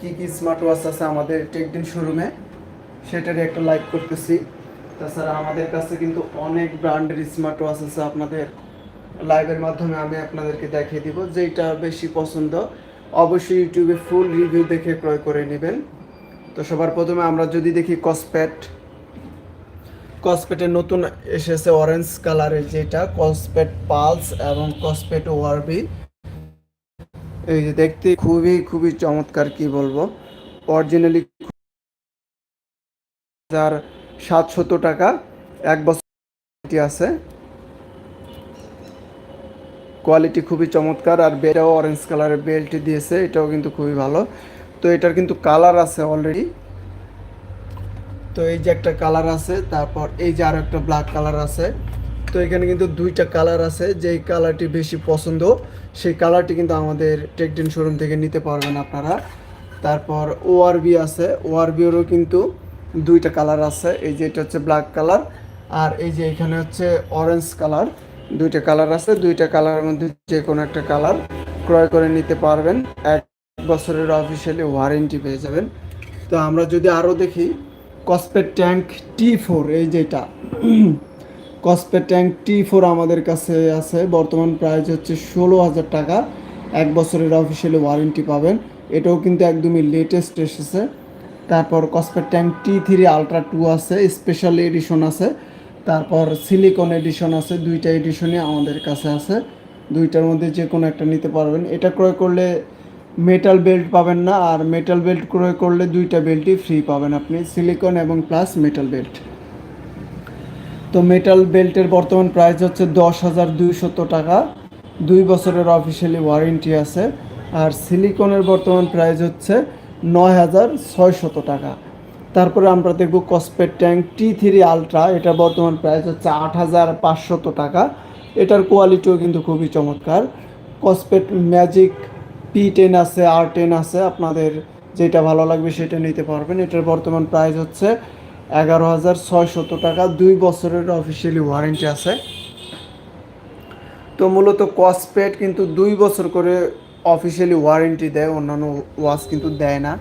কি কি smart watch আছে আমাদের টেকদিন শোরুমে সেটারই একটা লাইক করতেছি। তাছাড়া আমাদের কাছে কিন্তু অনেক ব্র্যান্ডের স্মার্ট ওয়াচ আছে আপনাদের লাইভের মাধ্যমে আমি আপনাদেরকে দেখিয়ে দিব যেটা বেশি পছন্দ। অবশ্যই ইউটিউবে ফুল রিভিউ দেখে ক্রয় করে নেবেন। তো সবার প্রথমে আমরা যদি দেখি কসপ্যাট কসপেটের নতুন এসেছে অরেঞ্জ কালারের যেটা কসপেট পালস এবং কসপেট ওয়ারবি এই যে দেখতে খুবই খুবই চমৎকার কি বলব। অরিজিনালি হাজার সাতশত টাকা, এক বছর আছে। কোয়ালিটি খুবই চমৎকার, আর বেটাও অরেঞ্জ কালারের বেল্ট দিয়েছে, এটাও কিন্তু খুবই ভালো। তো এটার কিন্তু কালার আছে অলরেডি তো এই যে একটা কালার আছে, তারপর এই যে আরও একটা ব্ল্যাক কালার আছে। তো এখানে কিন্তু দুইটা কালার আছে, যেই কালারটি বেশি পছন্দ, সেই কালারটি কিন্তু আমাদের টেকডিন শোরুম থেকে নিতে পারবেন আপনারা। তারপর ওআরবি আছে ওআরবিরও কিন্তু দুইটা কালার আছে, এই যে এটা হচ্ছে ব্ল্যাক কালার আর এই যে এখানে হচ্ছে অরেঞ্জ কালার দুইটা কালার আছে, দুইটা কালারের মধ্যে যে কোনো একটা কালার ক্রয় করে নিতে পারবেন। এক বছরের অফিসিয়ালি ওয়ারেন্টি পেয়ে যাবেন। তো আমরা যদি আরও দেখি কসপেট ট্যাঙ্ক টি ফোর এই যেটা কসপেট ট্যাঙ্ক টি ফোর আমাদের কাছে আছে। বর্তমান প্রাইস হচ্ছে ষোলো হাজার টাকা। এক বছরের অফিসিয়ালি ওয়ারেন্টি পাবেন। এটাও কিন্তু একদমই লেটেস্ট এসেছে। তারপর Kospet tank T three ultra two আছে স্পেশাল এডিশন আছে। তারপর সিলিকন এডিশন আছে, দুইটা এডিশনই আমাদের কাছে আছে। দুইটার মধ্যে যে কোনো একটা নিতে পারবেন। এটা ক্রয় করলে মেটাল বেল্ট পাবেন না, আর মেটাল বেল্ট ক্রয় করলে দুইটা বেল্টই ফ্রি পাবেন আপনি। সিলিকন এবং প্লাস মেটাল বেল্ট তো মেটাল বেল্টের বর্তমান প্রাইস হচ্ছে দশ হাজার দুইশত টাকা। দুই বছরের অফিসিয়ালি ওয়ারেন্টি আছে। আর সিলিকনের বর্তমান প্রাইস হচ্ছে নয় হাজার ছয়শত টাকা। তারপরে আমরা দেখব Kospet tank T three ultra এটা বর্তমান প্রাইস হচ্ছে আট হাজার পাঁচশত টাকা। এটার কোয়ালিটিও কিন্তু খুবই চমৎকার। কসপেট ম্যাজিক পি টেন আছে আর টেন আছে। আপনাদের যেটা ভালো লাগবে সেটা নিতে পারবেন। এটার বর্তমান প্রাইস হচ্ছে এগারো হাজার ছয়শত টাকা, দুই বছরের অফিসিয়ালি ওয়ারেন্টি আছে। তো মূলত কসপেট কিন্তু দুই বছর করে অফিসিয়ালি ওয়ারেন্টি দেয়, অন্যান্য ওয়াচ কিন্তু দেয় না।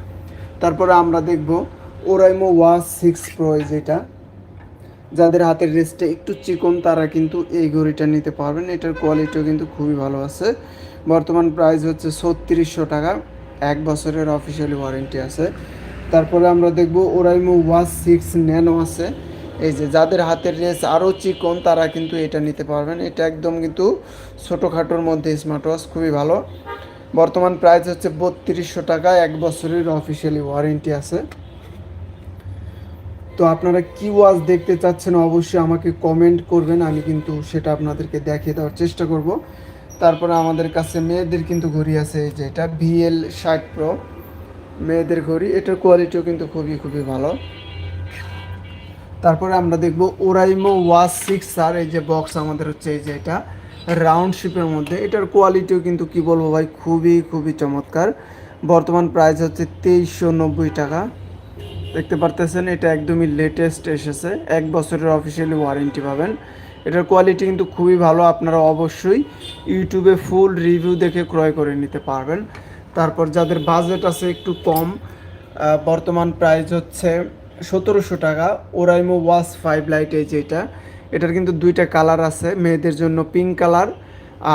তারপরে আমরা দেখব ওরাইমো ওয়াচ সিক্স প্রো যেটা। যাদের হাতের রেস্টে একটু চিকন, তারা কিন্তু এই ঘড়িটা নিতে পারবেন। এটার কোয়ালিটিও কিন্তু খুবই ভালো আছে। বর্তমান প্রাইস হচ্ছে ছত্রিশশো টাকা, এক বছরের অফিসিয়ালি ওয়ারেন্টি আছে। তারপরে আমরা দেখব ওরাইমো ওয়াচ সিক্স ন্যানো আছে। এই যে যাদের হাতের রেস আরও চিকন, তারা কিন্তু এটা নিতে পারবেন। এটা একদম কিন্তু ছোটোখাটোর মধ্যে স্মার্ট ওয়াচ খুবই ভালো। বর্তমান প্রাইস হচ্ছে বত্রিশশো টাকা। এক বছরের অফিসিয়ালি ওয়ারেন্টি আছে। তো আপনারা কি ওয়াচ দেখতে চাচ্ছেন অবশ্যই আমাকে কমেন্ট করবেন। আমি কিন্তু সেটা আপনাদেরকে দেখিয়ে দেওয়ার চেষ্টা করব। তারপরে আমাদের কাছে মেয়েদের কিন্তু ঘড়ি আছে। এই যে এটা ভিএল ষাট প্রো মেয়েদের ঘড়ি, এটার কোয়ালিটিও কিন্তু খুবই খুবই ভালো। তারপরে আমরা দেখব ওরাইমো ওয়াচ সিক্স আর এই যে বক্স আমাদের হচ্ছে এই যে এটা রাউন্ড শিপের মধ্যে। এটার কোয়ালিটিও কিন্তু কি বলব ভাই, খুবই খুবই চমৎকার। বর্তমান প্রাইস হচ্ছে তেইশশো নব্বই টাকা। দেখতে পারতেছেন, এটা একদমই লেটেস্ট এসেছে। এক বছরের অফিসিয়ালি ওয়ারেন্টি পাবেন। এটার কোয়ালিটি কিন্তু খুবই ভালো, আপনারা অবশ্যই ইউটিউবে ফুল রিভিউ দেখে ক্রয় করে নিতে পারবেন। তারপর যাদের বাজেট আছে একটু কম বর্তমান প্রাইস হচ্ছে সতেরোশো টাকা। ওরাইমো ওয়াচ ফাইভ লাইট এই যেটা এটার কিন্তু দুইটা কালার আছে, মেয়েদের জন্য পিঙ্ক কালার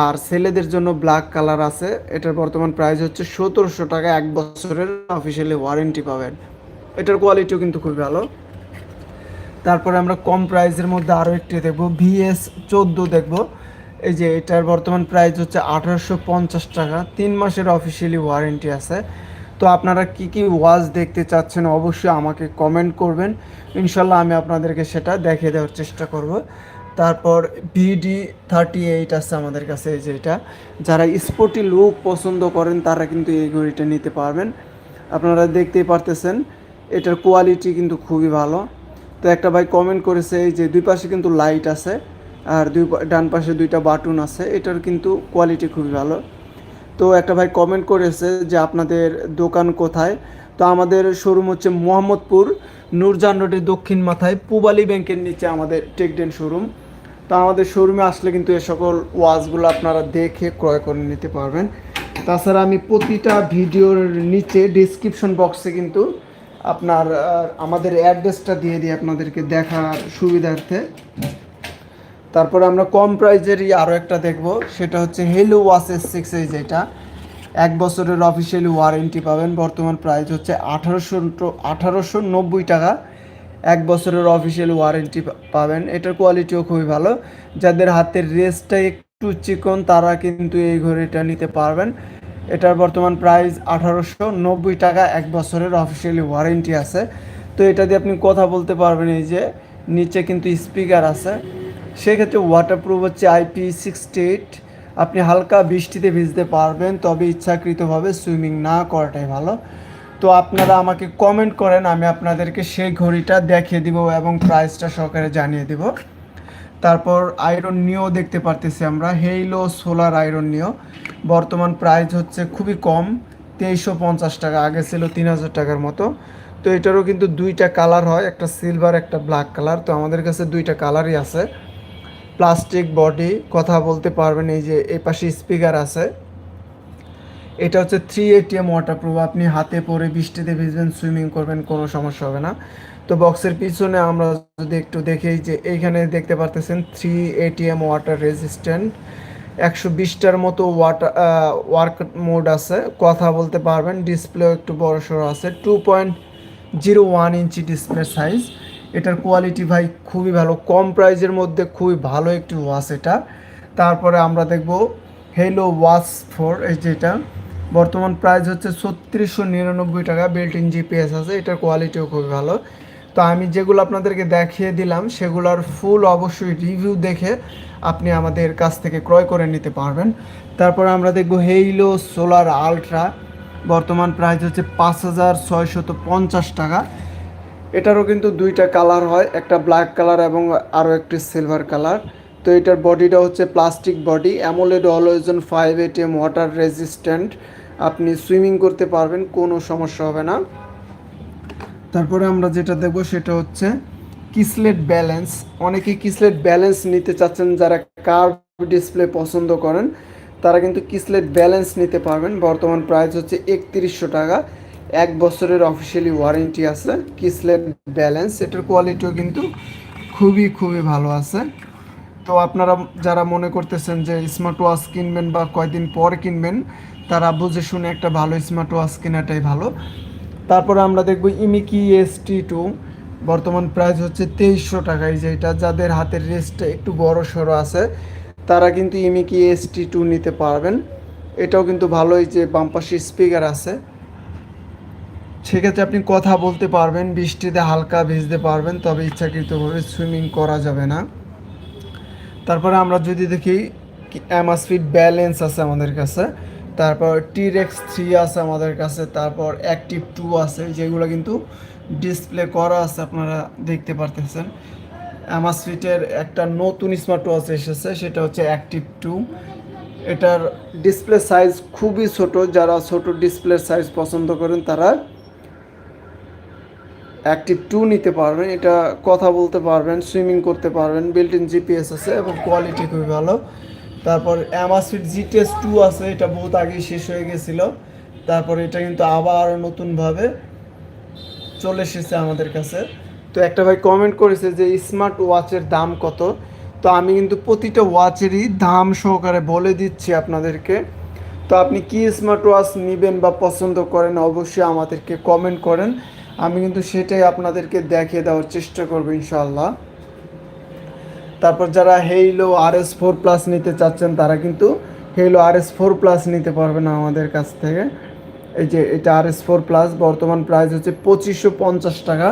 আর ছেলেদের জন্য ব্ল্যাক কালার আছে। এটার বর্তমান প্রাইস হচ্ছে সতেরোশো টাকা, এক বছরের অফিসিয়ালি ওয়ারেন্টি পাবেন। এটার কোয়ালিটিও কিন্তু খুবই ভালো। তারপরে আমরা কম প্রাইসের মধ্যে আরও একটি দেখব ভিএস চোদ্দ দেখব। এই যে এটার বর্তমান প্রাইস হচ্ছে আঠারোশো পঞ্চাশ টাকা। তিন মাসের অফিসিয়ালি ওয়ারেন্টি আছে। তো আপনারা কি কি ওয়াচ দেখতে চাচ্ছেন অবশ্যই আমাকে কমেন্ট করবেন। ইনশাল্লাহ আমি আপনাদেরকে সেটা দেখিয়ে দেওয়ার চেষ্টা করব। তারপর বিডি থার্টি এইট আছে আমাদের কাছে, এই যে এটা। যারা স্পোর্টি লুক পছন্দ করেন, তারা কিন্তু এই ঘড়িটা নিতে পারবেন। আপনারা দেখতেই পারতেছেন, এটার কোয়ালিটি কিন্তু খুবই ভালো। তো একটা ভাই কমেন্ট করেছে, এই যে দুই পাশে কিন্তু লাইট আছে। আর দুই ডান পাশে দুইটা বাটন আছে, এটার কিন্তু কোয়ালিটি খুবই ভালো। তো একটা ভাই কমেন্ট করেছে যে আপনাদের দোকান কোথায়? তো আমাদের শোরুম হচ্ছে মোহাম্মদপুর, নূরজান রোডের দক্ষিণ মাথায়, পুবালি ব্যাংকের নিচে আমাদের টেকডেন শোরুম তো আমাদের শোরুমে আসলে কিন্তু এ সকল ওয়াচগুলো আপনারা দেখে ক্রয় করে নিতে পারবেন। তাছাড়া আমি প্রতিটা ভিডিওর নিচে ডিসক্রিপশন বক্সে কিন্তু আপনার আমাদের অ্যাড্রেসটা দিয়ে দিই আপনাদেরকে দেখার সুবিধার্থে। তারপরে আমরা কম প্রাইজেরই আরও একটা দেখব। সেটা হচ্ছে হেলো ওয়াসেস সিক্স এই যেটা। এক বছরের অফিসিয়ালি ওয়ারেন্টি পাবেন। বর্তমান প্রাইস হচ্ছে আঠারোশো আঠারোশো নব্বই টাকা। এক বছরের অফিসিয়াল ওয়ারেন্টি পাবেন। এটার কোয়ালিটিও খুবই ভালো। যাদের হাতের রেসটা একটু চিকন, তারা কিন্তু এই ঘড়িটা নিতে পারবেন। এটার বর্তমান প্রাইস আঠারোশো নব্বই টাকা। এক বছরের অফিসিয়ালি ওয়ারেন্টি আছে। তো এটা দিয়ে আপনি কথা বলতে পারবেন এই যে, নিচে কিন্তু স্পিকার আছে। সেক্ষেত্রে ওয়াটারপ্রুফ হচ্ছে আইপি সিক্সটি এইট আপনি হালকা বৃষ্টিতে ভিজতে পারবেন, তবে ইচ্ছাকৃতভাবে সুইমিং না করাটাই ভালো। তো আপনারা আমাকে কমেন্ট করেন, আমি আপনাদেরকে সেই ঘড়িটা দেখিয়ে দিব এবং প্রাইসটা সহকারে জানিয়ে দিব। তারপর আয়রন নিও দেখতে পারতেছি আমরা হেইলো সোলার আয়রন নিও বর্তমান প্রাইস হচ্ছে খুবই কম, তেইশশো পঞ্চাশ টাকা, আগে ছিল তিন হাজার টাকার মতো। তো এটারও কিন্তু দুইটা কালার হয়, একটা সিলভার একটা ব্ল্যাক কালার তো আমাদের কাছে দুইটা কালারই আছে। প্লাস্টিক বডি কথা বলতে পারবেন, এই যে এই পাশে স্পিকার আছে। এটা হচ্ছে থ্রি এটিএম ওয়াটারপ্রুফ আপনি হাতে পরে বৃষ্টিতে ভিজবেন সুইমিং করবেন, কোনো সমস্যা হবে না। তো বক্সের পিছনে আমরা যদি একটু দেখি যে এইখানে দেখতে পারতেছেন থ্রি এটিএম ওয়াটার রেজিস্ট্যান্ট একশো বিশটার মতো ওয়াটার ওয়ার্ক মোড আছে, কথা বলতে পারবেন ডিসপ্লে একটু বড় সড়ো আছে two point zero one inch display size এটার কোয়ালিটি ভাই খুবই ভালো। কম প্রাইজের মধ্যে খুবই ভালো একটি ওয়াচ এটা। তারপরে আমরা দেখব হেলো ওয়াচ ফোর এই যেটা বর্তমান প্রাইস হচ্ছে ছত্রিশশো নিরানব্বই টাকা। বিল্ট ইন জিপিএস আছে, এটার কোয়ালিটিও খুবই ভালো। তো আমি যেগুলো আপনাদেরকে দেখিয়ে দিলাম, সেগুলোর ফুল অবশ্যই রিভিউ দেখে আপনি আমাদের কাছ থেকে ক্রয় করে নিতে পারবেন। তারপরে আমরা দেখব হেইলো সোলার আলট্রা বর্তমান প্রাইস হচ্ছে পাঁচ হাজার ছয়শত পঞ্চাশ টাকা। এটারও কিন্তু দুইটা কালার হয়, একটা ব্ল্যাক কালার এবং আরও একটি সিলভার কালার তো এটার বডিটা হচ্ছে plastic body AMOLED always on five ATM water resistant আপনি সুইমিং করতে পারবেন, কোনো সমস্যা হবে না। তারপরে আমরা যেটা দেখব সেটা হচ্ছে কিসলেট ব্যালেন্স অনেকে কিসলেট ব্যালেন্স নিতে চাচ্ছেন, যারা কার্ভ ডিসপ্লে পছন্দ করেন, তারা কিন্তু কিসলেট ব্যালেন্স নিতে পারবেন। বর্তমান প্রাইস হচ্ছে একত্রিশশো টাকা। এক বছরের অফিসিয়ালি ওয়ারেন্টি আছে। কিসলেট ব্যালেন্স এটার কোয়ালিটিও কিন্তু খুবই খুবই ভালো আছে। তো আপনারা যারা মনে করতেছেন যে স্মার্ট ওয়াচ কিনবেন বা কয়দিন পর কিনবেন, তারা বুঝে শুনে একটা ভালো স্মার্ট ওয়াচ কেনাটাই ভালো। তারপরে আমরা দেখব ইমিকি এস টি টু বর্তমান প্রাইস হচ্ছে তেইশশো টাকায় যেটা যাদের হাতের রেস্টটা একটু বড় সড়ো আছে, তারা কিন্তু ইমিকি এস টি টু নিতে পারবেন। এটাও কিন্তু ভালোই যে বামপাশে স্পিকার আছে। সেক্ষেত্রে আপনি কথা বলতে পারবেন, বৃষ্টিতে হালকা ভিজতে পারবেন, তবে ইচ্ছাকৃতভাবে সুইমিং করা যাবে না। তারপরে আমরা যদি দেখি অ্যামাসফিট ব্যালেন্স আছে আমাদের কাছে, তারপর টিরেক্স থ্রি আছে আমাদের কাছে, তারপর অ্যাক্টিভ টু আছে, যেগুলো কিন্তু ডিসপ্লে করা আছে আপনারা দেখতে পারতেছেন। অ্যামাসফিটের একটা নতুন স্মার্ট ওয়াচ এসেছে, সেটা হচ্ছে অ্যাক্টিভ টু এটার ডিসপ্লে সাইজ খুবই ছোট, যারা ছোট ডিসপ্লের সাইজ পছন্দ করেন তারা অ্যাক্টিভ টু নিতে পারবেন। এটা কথা বলতে পারবেন সুইমিং করতে পারবেন বিল্ট ইন জিপিএস আছে এবং কোয়ালিটি খুবই ভালো। তারপর অ্যামাসফিট জিটিএস টু আছে, এটা বহুত আগেই শেষ হয়ে গেছিল। তারপর এটা কিন্তু আবার নতুনভাবে চলে এসেছে আমাদের কাছে। তো একটা ভাই কমেন্ট করেছে যে স্মার্ট ওয়াচের দাম কত? তো আমি কিন্তু প্রতিটা ওয়াচেরই দাম সহকারে বলে দিচ্ছি আপনাদেরকে। তো আপনি কি স্মার্ট ওয়াচ নেবেন বা পছন্দ করেন, অবশ্যই আমাদেরকে কমেন্ট করেন। আমি কিন্তু সেটাই আপনাদেরকে দেখিয়ে দেওয়ার চেষ্টা করব ইনশাল্লাহ তারপর যারা Haylou R S four plus নিতে চাচ্ছেন, তারা কিন্তু Haylou R S four plus নিতে পারবেন আমাদের কাছ থেকে। এই যে এটা আর এস ফোর প্লাস বর্তমান প্রাইস হচ্ছে পঁচিশশো পঞ্চাশ টাকা।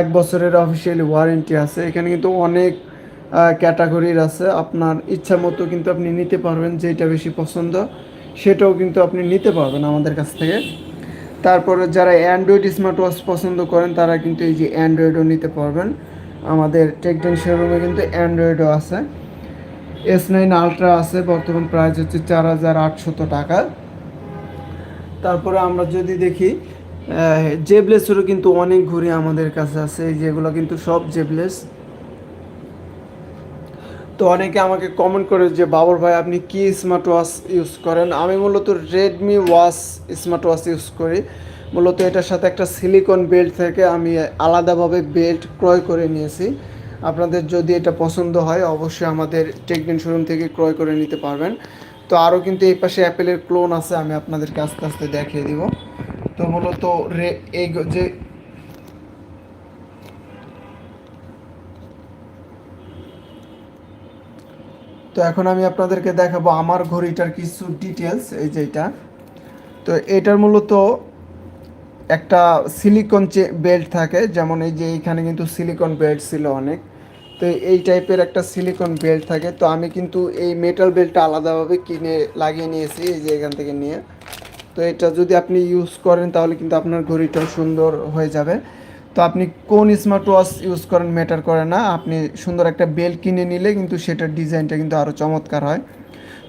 এক বছরের অফিসিয়ালি ওয়ারেন্টি আছে। এখানে কিন্তু অনেক ক্যাটাগরির আছে। আপনার ইচ্ছা মতো কিন্তু আপনি নিতে পারবেন যেটা বেশি পছন্দ, সেটাও কিন্তু আপনি নিতে পারবেন আমাদের কাছ থেকে। তারপরে যারা অ্যান্ড্রয়েড স্মার্ট ওয়াচ পছন্দ করেন, তারা কিন্তু এই যে অ্যান্ড্রয়েডও নিতে পারবেন। আমাদের টেকডেন শোরুমে কিন্তু অ্যান্ড্রয়েডও আছে। এস নাইন আলট্রা আছে, বর্তমান প্রাইস হচ্ছে চার হাজার আটশত টাকা। তারপরে আমরা যদি দেখি জেবলেসেরও কিন্তু অনেক ঘুরে আমাদের কাছে আছে। যেগুলো কিন্তু সব জেবলেস তো অনেকে আমাকে কমেন্ট করে যে, বাবর ভাই, আপনি কি স্মার্ট ওয়াচ ইউজ করেন? আমি মূলত Redmi watch smart watch use করি। মূলত এটার সাথে একটা সিলিকন বেল্ট থেকে আমি আলাদাভাবে বেল্ট ক্রয় করে নিয়েছি। আপনাদের যদি এটা পছন্দ হয়, অবশ্যই আমাদের টেকনিন শোরুম থেকে ক্রয় করে নিতে পারবেন। তো আরও কিন্তু এই পাশে অ্যাপেলের ক্লোন আছে, আমি আপনাদেরকে আস্তে আস্তে দেখিয়ে দিব। তো মূলত রে এই যে এখন আমি আপনাদেরকে দেখাবো আমার ঘড়িটার কিছু ডিটেলস এই যে এটা। তো এটার মূলত একটা সিলিকন বেল্ট থাকে, যেমন এই যে এইখানে কিন্তু সিলিকন বেল্ট ছিল অনেক। তো এই টাইপের একটা সিলিকন বেল্ট থাকে। তো আমি কিন্তু এই মেটাল বেল্টটা আলাদাভাবে কিনে, লাগিয়ে নিয়েছি, এই যে এখান থেকে নিয়ে। তো এটা যদি আপনি ইউজ করেন, তাহলে কিন্তু আপনার ঘড়িটাও সুন্দর হয়ে যাবে। তো আপনি কোন স্মার্ট ওয়াচ ইউজ করেন ম্যাটার করে না। আপনি সুন্দর একটা বেল্ট কিনে নিলে কিন্তু সেটার ডিজাইনটা কিন্তু আরও চমৎকার হয়।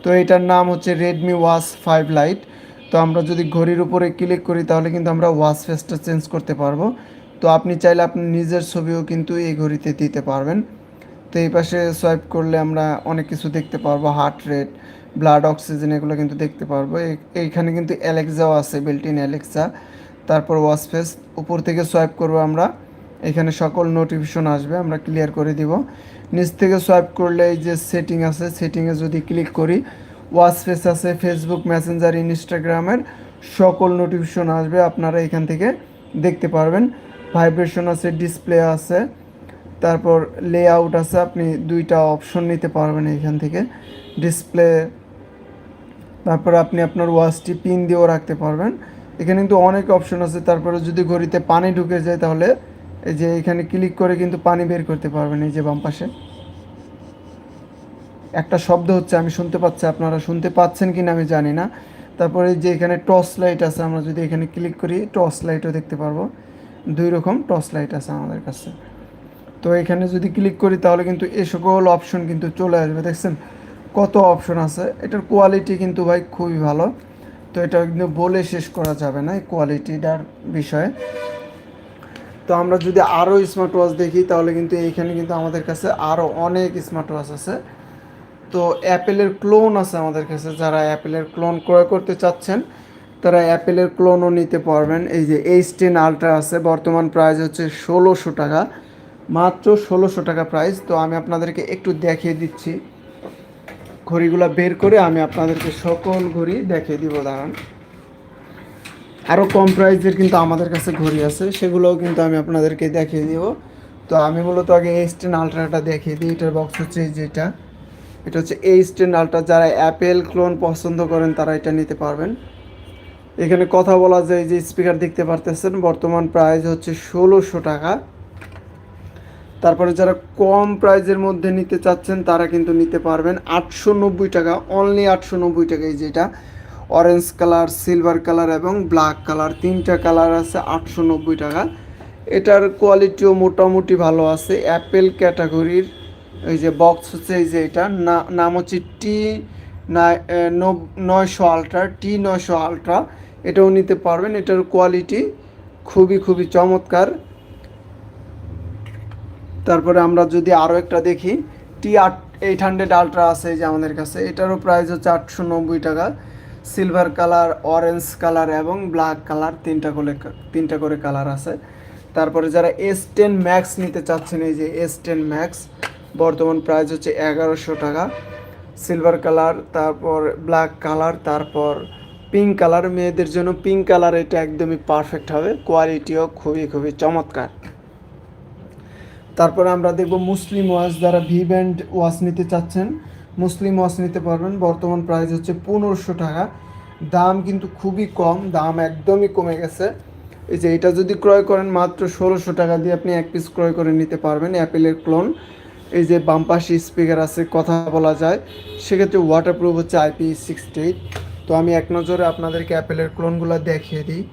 তো এটার নাম হচ্ছে রেডমি ওয়াচ ফাইভ লাইট তো আমরা যদি ঘড়ির উপরে ক্লিক করি তাহলে কিন্তু আমরা ওয়াচ ফেসটা চেঞ্জ করতে পারব। তো আপনি চাইলে আপনি নিজের ছবিও কিন্তু এই ঘড়িতে দিতে পারবেন। তো এই পাশে সোয়াইপ করলে আমরা অনেক কিছু দেখতে পারব। হার্ট রেট ব্লাড অক্সিজেন এগুলো কিন্তু দেখতে পারব। এই- এইখানে কিন্তু অ্যালেক্সাও আছে বিল্ট-ইন অ্যালেক্সা তারপর ওয়াচ ফেস উপর থেকে সোয়াইপ করব আমরা। এখানে সকল নোটিফিকেশন আসবে, আমরা ক্লিয়ার করে দিব। নিচ থেকে সোয়াইপ করলে এই যে সেটিং আছে সেটিংয়ে যদি ক্লিক করি ওয়াচ ফেস আছে ফেসবুক মেসেঞ্জার ইনস্টাগ্রামের সকল নোটিফিকেশন আসবে, আপনারা এখান থেকে দেখতে পারবেন। ভাইব্রেশন আছে ডিসপ্লে আছে, তারপর লেআউট আছে, আপনি দুইটা অপশন নিতে পারবেন এখান থেকে। ডিসপ্লে তারপর আপনি আপনার ওয়াচটি পিন দিয়েও রাখতে পারবেন। এখানে কিন্তু অনেক অপশন আছে। তারপরে যদি ঘড়িতে পানি ঢুকে যায় তাহলে এই যে এখানে ক্লিক করে কিন্তু পানি বের করতে পারবেন এই যে বাম পাশে। একটা শব্দ হচ্ছে, আমি শুনতে পাচ্ছি, আপনারা শুনতে পাচ্ছেন কি না আমি জানি না। তারপরে যে এখানে টর্চ লাইট আছে, আমরা যদি এখানে ক্লিক করি, টর্চ লাইটও দেখতে পারব। দুই রকম টর্চ লাইট আছে আমাদের কাছে। তো এখানে যদি ক্লিক করি তাহলে কিন্তু এ সকল অপশন কিন্তু চলে আসবে, দেখছেন? কত অপশন আছে? এটার কোয়ালিটি কিন্তু ভাই খুবই ভালো। তো এটা কিন্তু বলে শেষ করা যাবে না এই কোয়ালিটিটার বিষয়ে। তো আমরা যদি আরও স্মার্ট ওয়াচ দেখি, তাহলে কিন্তু এইখানে কিন্তু আমাদের কাছে আরও অনেক স্মার্ট ওয়াচ আছে। তো অ্যাপেলের ক্লোন আছে আমাদের কাছে, যারা অ্যাপেলের ক্লোন ক্রয় করতে চাচ্ছেন, তারা অ্যাপেলের ক্লোনও নিতে পারবেন। এই যে এইচ টেন আলট্রা আছে, বর্তমান প্রাইস হচ্ছে ষোলোশো টাকা, মাত্র ষোলোশো টাকা প্রাইস তো আমি আপনাদেরকে একটু দেখিয়ে দিচ্ছি। ঘড়িগুলো বের করে আমি আপনাদেরকে সকল ঘড়ি দেখিয়ে দিব, দাঁড়ান। আরও কম প্রাইসের কিন্তু আমাদের কাছে ঘড়ি আছে, সেগুলোও কিন্তু আমি আপনাদেরকে দেখিয়ে দিব। তো আমি মূলত আগে এইচ টেন আলট্রাটা দেখিয়ে দিই, এটার বক্স হচ্ছে যেটা। এটা হচ্ছে এইচ টেন আলট্রা যারা অ্যাপেল ক্লোন পছন্দ করেন তারা এটা নিতে পারবেন। এখানে কথা বলা যায় যে স্পিকার দেখতে পারতেছেন, বর্তমান প্রাইস হচ্ছে ষোলোশো টাকা। তারপরে যারা কম প্রাইজের মধ্যে নিতে চাচ্ছেন, তারা কিন্তু নিতে পারবেন আটশো নব্বই টাকা অনলি আটশো নব্বই টাকায় যেটা অরেঞ্জ কালার সিলভার কালার এবং ব্ল্যাক কালার তিনটা কালার আছে আটশো নব্বই টাকা। এটার কোয়ালিটিও মোটামুটি ভালো আছে। অ্যাপেল ক্যাটাগরির এই যে বক্স হচ্ছে, এই যে এটা নাম হচ্ছে টি নয়শো আলট্রা টি নয়শো আলট্রা এটাও নিতে পারবেন। এটার কোয়ালিটি খুবই খুবই চমৎকার। তারপরে আমরা যদি আরও একটা দেখি টি আট এইট হান্ড্রেড আলট্রা আছে যে আমাদের কাছে, এটারও প্রাইস হচ্ছে আটশো নব্বই টাকা। সিলভার কালার অরেঞ্জ কালার এবং ব্ল্যাক কালার তিনটা করে তিনটা করে কালার আছে। তারপরে যারা এস টেন ম্যাক্স নিতে চাচ্ছেন, এই যে এস টেন ম্যাক্স বর্তমান প্রাইস হচ্ছে এগারোশো টাকা। সিলভার কালার তারপর ব্ল্যাক কালার তারপর পিঙ্ক কালার মেয়েদের জন্য পিঙ্ক কালার এটা একদমই পারফেক্ট হবে। কোয়ালিটিও খুবই খুবই চমৎকার। তারপরে আমরা দেখব মুসলিম ওয়াচ যারা ভি ব্যান্ড ওয়াচ নিতে চাচ্ছেন। মুসলিম ওয়াচ নিতে পারবেন, বর্তমান প্রাইস হচ্ছে পনেরোশো টাকা। দাম কিন্তু খুবই কম, দাম একদমই কমে গেছে। এই যে এটা যদি ক্রয় করেন মাত্র ষোলোশো টাকা দিয়ে আপনি এক পিস ক্রয় করে নিতে পারবেন অ্যাপেলের ক্লোন। এই যে বামপাশি স্পিকার আছে, কথা বলা যায়। সেক্ষেত্রে ওয়াটারপ্রুফ হচ্ছে আইপি সিক্সটি এইট তো আমি এক নজরে আপনাদেরকে অ্যাপেলের ক্লোনগুলো দেখিয়ে দিই।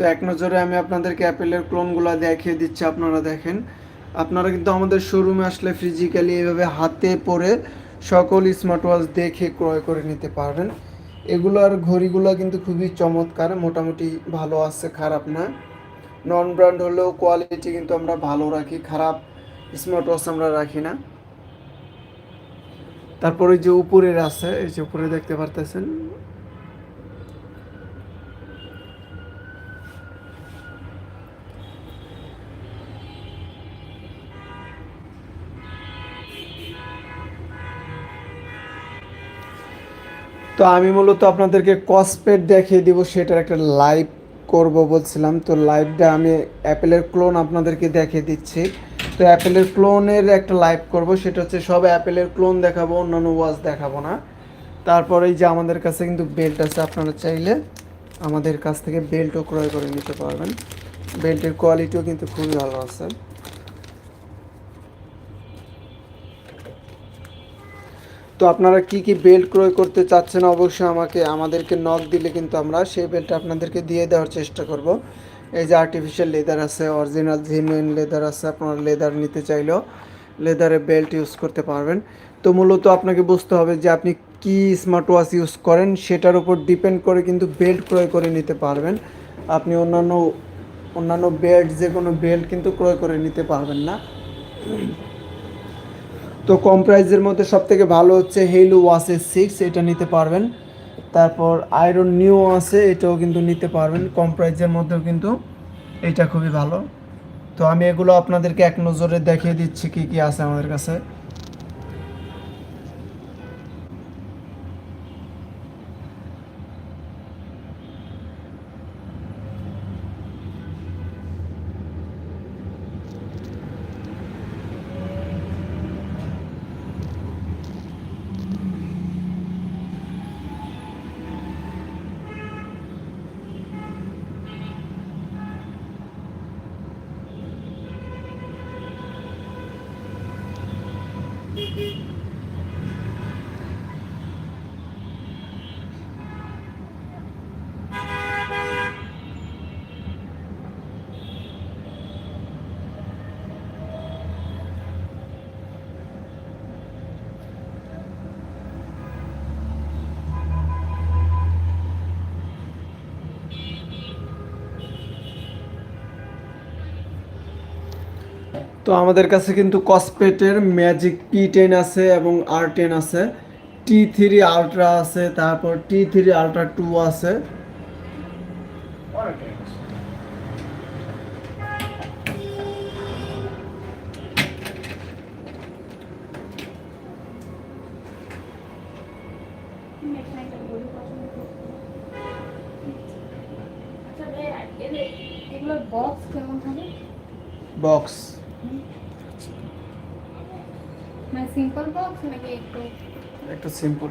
তো এক নজরে আমি আপনাদেরকে অ্যাপেলের ক্লোনগুলো দেখিয়ে দিচ্ছি, আপনারা দেখেন। আপনারা কিন্তু আমাদের শোরুমে আসলে ফিজিক্যালি এইভাবে হাতে পরে সকল স্মার্ট ওয়াচ দেখে ক্রয় করে নিতে পারবেন। এগুলোর ঘড়িগুলো কিন্তু খুবই চমৎকার, মোটামুটি ভালো আছে, খারাপ না। নন ব্র্যান্ড হলেও কোয়ালিটি কিন্তু আমরা ভালো রাখি, খারাপ স্মার্ট ওয়াচ আমরা রাখি না। তারপরে যে উপরের আছে, এই যে উপরে দেখতে পারতেছেন তো আমি মূলত আপনাদেরকে কসপেট দেখিয়ে দিব, সেটার একটা লাইভ করব বলছিলাম। তো লাইভটা আমি অ্যাপেলের ক্লোন আপনাদেরকে দেখিয়ে দিচ্ছি। তো অ্যাপেলের ক্লোনের একটা লাইভ করব, সেটা হচ্ছে সব অ্যাপেলের ক্লোন দেখাবো, অন্যান্য ওয়াচ দেখাবো না। তারপরে এই যে আমাদের কাছে কিন্তু বেল্ট আছে, আপনারা চাইলে আমাদের কাছ থেকে বেল্টও ক্রয় করে নিতে পারবেন। বেল্টের কোয়ালিটিও কিন্তু খুবই ভালো আছে। তো আপনারা কি কি বেল্ট ক্রয় করতে চাচ্ছেন অবশ্যই আমাকে, আমাদেরকে নক দিলে কিন্তু আমরা সেই বেল্টটা আপনাদেরকে দিয়ে দেওয়ার চেষ্টা করব। এই যে আর্টিফিশিয়াল লেদার আছে অরিজিনাল জেনুইন লেদার আছে, আপনারা লেদার নিতে চাইলেও লেদারের বেল্ট ইউজ করতে পারবেন। তো মূলত আপনাকে বুঝতে হবে যে আপনি কি স্মার্ট ওয়াচ ইউজ করেন, সেটার উপর ডিপেন্ড করে কিন্তু বেল্ট ক্রয় করে নিতে পারবেন। আপনি অন্যান্য অন্যান্য বেল্ট যে কোনো বেল্ট কিন্তু ক্রয় করে নিতে পারবেন না। তো কম প্রাইজের মধ্যে সব থেকে ভালো হচ্ছে হেলো ওয়াসে সিক্স এটা নিতে পারবেন। তারপর আয়রন নিউ আছে, এটাও কিন্তু নিতে পারবেন। কম প্রাইজের মধ্যেও কিন্তু এটা খুবই ভালো। তো আমি এগুলো আপনাদেরকে এক নজরে দেখিয়ে দিচ্ছি কি কি আছে আমাদের কাছে। তো আমাদের কাছে কিন্তু কসপেটের ম্যাজিক পি টেন আছে এবং আর টেন আছে। টি থ্রি আলট্রা আছে তারপর টি থ্রি আলট্রা টু আছে। আচ্ছা বক্স Simple.